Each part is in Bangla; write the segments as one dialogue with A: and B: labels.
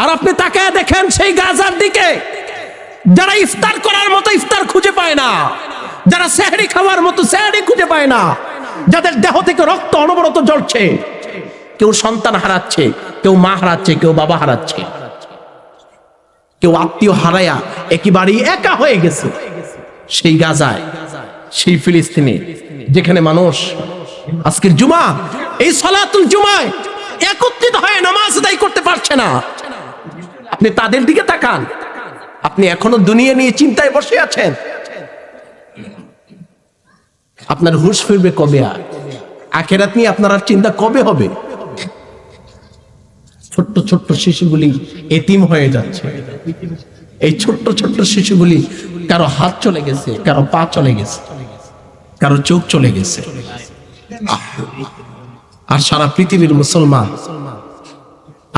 A: আর আপনি তাকায় দেখেন সেই গাজার দিকে। যারা ইফতার করার মতো ইফতার খুঁজে পায় না, যারা সেহরি খাওয়ার মতো সেহরি খুঁজে পায় না, যাদের দেহ থেকে রক্ত অনবরত জ্বলছে, কেউ সন্তান হারাচ্ছে, কেউ মা হারাচ্ছে, কেউ বাবা হারাচ্ছে। কেউ আত্মীয় হারায়া একেবারেই একা হয়ে গেছে। সেই গাজায়, সেই ফিলিস্তিনে, যেখানে মানুষ আজকের জুমা, এই সলাতুল জুমায় একত্রিত হয়ে নামাজ আদায় করতে পারছে না। আপনি তাদের দিকে তাকান। আপনি এখনও দুনিয়া নিয়ে চিন্তায় বসে আছেন। আপনার হুশ ফিরবে কবে আর? আখেরাত নিয়ে আপনার আর চিন্তা কবে হবে? ছোট্ট ছোট্ট শিশুগুলি এতিম হয়ে যাচ্ছে। এই ছোট্ট ছোট্ট শিশুগুলি কারও হাত চলে গেছে, কারও পা চলে গেছে, কারও চোখ চলে গেছে। আর সারা পৃথিবীর মুসলমান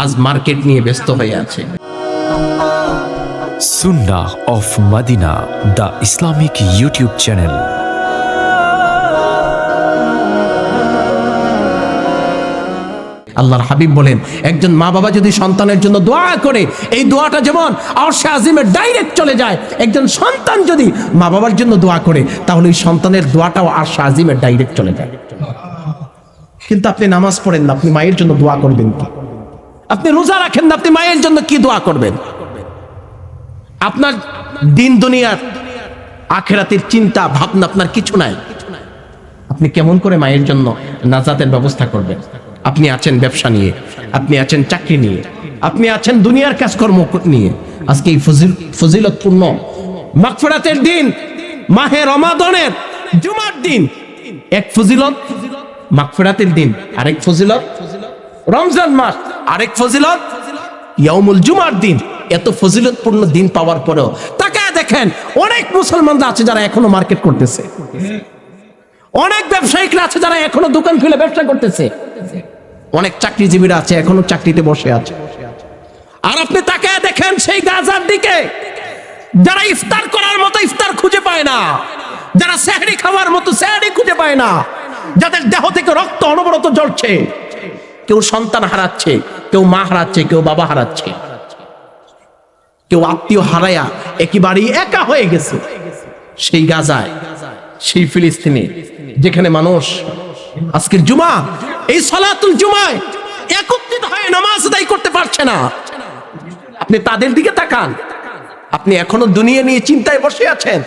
A: আজ মার্কেট নিয়ে ব্যস্ত হয়ে আছে।
B: Sunnah of Madina, the Islamic YouTube channel.
A: আল্লাহর হাবিব বলেন একজন মা বাবা যদি সন্তানের জন্য দোয়া করে এই দোয়াটা যেমন আরশে আজিমের ডাইরেক্ট চলে যায় একজন সন্তান যদি মা বাবার জন্য দোয়া করে তাহলে ওই সন্তানের দোয়াটাও আরশে আজিমের ডাইরেক্ট চলে যায়। কিন্তু আপনি নামাজ পড়েন না আপনি মায়ের জন্য দোয়া করবেন কি? আপনি রোজা রাখেন না আপনি মায়ের জন্য কি দোয়া করবেন? আপনার দিন দুনিয়ার আখেরাতের চিন্তা, ভাবনা আপনার কিছু নাই। আপনি কেমন করে মায়ের জন্য নাজাতের ব্যবস্থা করবেন? আপনি আছেন ব্যবসা নিয়ে, আপনি আছেন চাকরি নিয়ে, আপনি আছেন দুনিয়ার কাজকর্ম নিয়ে। আজকে এই ফজিল ফজিলতপূর্ণ মাগফিরাতের দিন, মাহে রমাদনের জুমার দিন। এক ফজিলত মাগফিরাতের দিন, আরেক ফজিলত রমজান মাস, আরেক ফজিলত ইয়াউমুল জুমার দিন। এত ফজিলতপূর্ণ দিন পাওয়ার পরেও তাকায় দেখেন, অনেক মুসলমানরা আছে যারা এখনও মার্কেট করতেছে। অনেক ব্যবসায়িকরা আছে যারা এখনও দোকান খুলে ব্যবসা করতেছে। অনেক চাকরিজীবীরা আছে, এখনও চাকরিতে বসে আছে। আর আপনি তাকায় দেখেন সেই গাজার দিকে, যারা ইফতার করার মতো ইফতার খুঁজে পায় না, যারা সেহরি খাওয়ার মতো সেহরি খুঁজে পায় না, যাদের দেহ থেকে রক্ত অনবরত জ্বলছে, কেউ সন্তান হারাচ্ছে, কেউ মা হারাচ্ছে, কেউ বাবা হারাচ্ছে। কেউ আত্মীয় হারায়া একেবারেই একা হয়ে গেছে। সেই গাজায়, সেই ফিলিস্তিনে, যেখানে মানুষ আজকের জুমা, এই সলাতুল জুমায় একত্রিত হয়ে নামাজ আদায় করতে পারছে না। আপনি তাদের দিকে তাকান। আপনি এখনও দুনিয়া নিয়ে চিন্তায় বসে আছেন।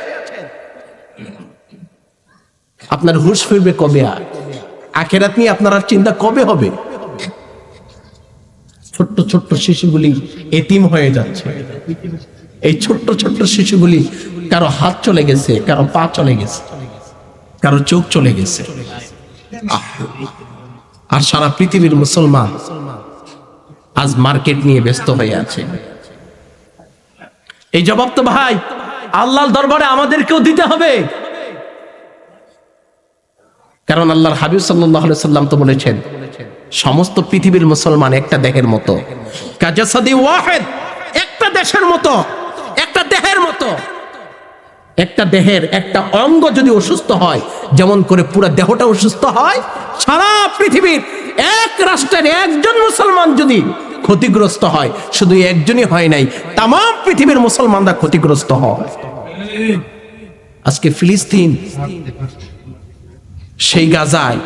A: আপনার হুশ ফিরবে কবে আখেরাত নিয়ে আপনার আর চিন্তা কবে হবে? ছোট্ট ছোট্ট শিশুগুলি এতিম হয়ে যাচ্ছে। এই ছোট্ট ছোট্ট শিশুগুলি কারও হাত চলে গেছে, কারও পা চলে গেছে, কারও চোখ চলে গেছে। আর সারা পৃথিবীর মুসলমান আজ মার্কেট নিয়ে ব্যস্ত হয়ে আছে। এই জবাব তো ভাই, আল্লাহর দরবারে আমাদেরকেও দিতে হবে। কারণ আল্লাহর হাবিব সাল্লাহ সাল্লাম তো বলেছেন সমস্ত পৃথিবীর মুসলমান একটা দেহের মতো। ওয়াহেদ একটা দেশের মতো, একটা দেহের মতো। একটা দেহের একটা অঙ্গ যদি অসুস্থ হয়, যেমন করে পুরো দেহটা অসুস্থ হয়, সারা পৃথিবীর এক রাষ্ট্রের একজন মুসলমান যদি ক্ষতিগ্রস্ত হয়, শুধু একজনই হয় নাই তাম পৃথিবীর মুসলমানরা ক্ষতিগ্রস্ত হয়। আজকে ফিলিস্তিন, সেই গাজায়,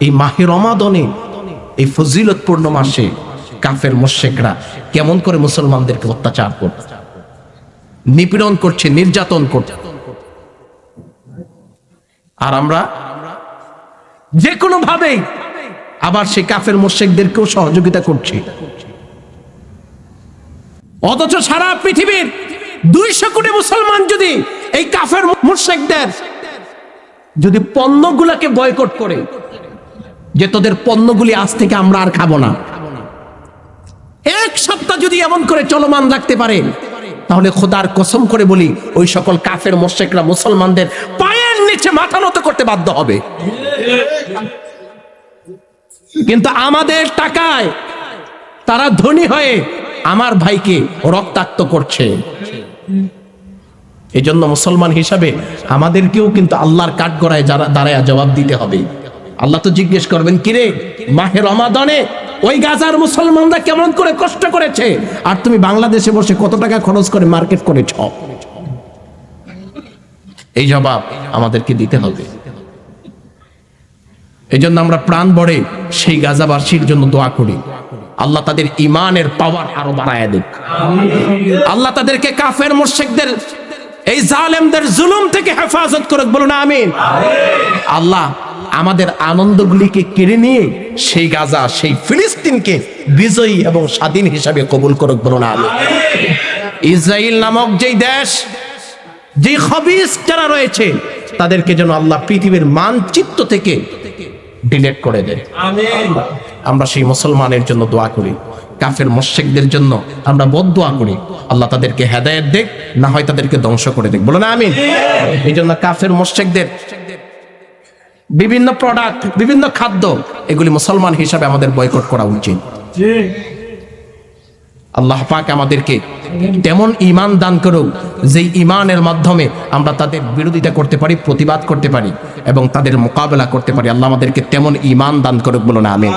A: এই মাহে রমাদনে এই ফজিলতপূর্ণ মাসে কাফের মোশেকরা কেমন করে মুসলমানদেরকে অত্যাচার করছে নিপীড়ন করছে, নির্যাতন করছে। আর আমরা যে কোনো ভাবে আবার সেই কাফের মোশেকদেরকেও সহযোগিতা করছি। অথচ সারা পৃথিবীর দুইশো কোটি মুসলমান যদি এই কাফের মোশেকদের যদি পণ্যগুলাকে বয়কট করে যে তোদের পণ্যগুলি আজ থেকে আমরা আর খাব না। এক সপ্তাহ যদি এমন করে চলমান রাখতে পারে, তাহলে খোদার কসম করে বলি, ওই সকল কাফের, মোশেকরা, মুসলমানদের পায়ের নিচে মাথা নত করতে বাধ্য হবে। কিন্তু আমাদের টাকায় তারা ধনী হয়ে আমার ভাইকে রক্তাক্ত করছে। এই জন্য মুসলমান হিসাবে আমাদেরকেও কিন্তু আল্লাহর কাঠগড়ায় যারা দাঁড়ায় জবাব দিতে হবে। আল্লাহ তো জিজ্ঞেস করবেন, কিরে, মাহে রমাদনে ওই গাজার মুসলমানরা কেমন করে কষ্ট করেছে? আর তুমি বাংলাদেশে বসে কত টাকা খরচ করে মার্কেট করেছ? এই জবাব আমাদেরকে দিতে হবে। এই জন্য আমরা প্রাণ বড়ে সেই গাজাবাসীর জন্য দোয়া করি। আল্লাহ তাদের ইমানের পাওয়ার আরও বাড়ায় দেখ আল্লাহ তাদেরকে কাফের মোর্শেকদের এই জালেমদের জুলুম থেকে হেফাজত করুক, বলুন আমিন। আল্লাহ আমাদের আনন্দগুলিকে কেড়ে নিয়ে সেই গাজা সেই ফিলিস্তিনকে বিজয়ী এবং স্বাধীন হিসাবে কবুল করুক বলুন আমিন। ইসরায়েল নামক যেই দেশ যে খবিস যারা রয়েছে তাদেরকে যেন আল্লাহ পৃথিবীর মানচিত্র থেকে ডিলেট করে দেয়। আমরা সেই মুসলমানের জন্য দোয়া করি কাফের মোশেকদের জন্য আমরা বদোয়া করি। আল্লাহ তাদেরকে হেদায়েত দেখ না হয় তাদেরকে ধ্বংস করে দেখ বলো না আমি এই জন্য কাফের মোশেকদের বিভিন্ন প্রোডাক্ট বিভিন্ন খাদ্য এগুলি মুসলমান হিসাবে আমাদের বয়কট করা উচিত। আল্লাহ পাক আমাদেরকে তেমন ইমান দান করুক যে ইমানের মাধ্যমে আমরা তাদের বিরোধিতা করতে পারি প্রতিবাদ করতে পারি এবং তাদের মোকাবেলা করতে পারি। আল্লাহ আমাদেরকে তেমন ইমান দান করুক বলো না আমিন।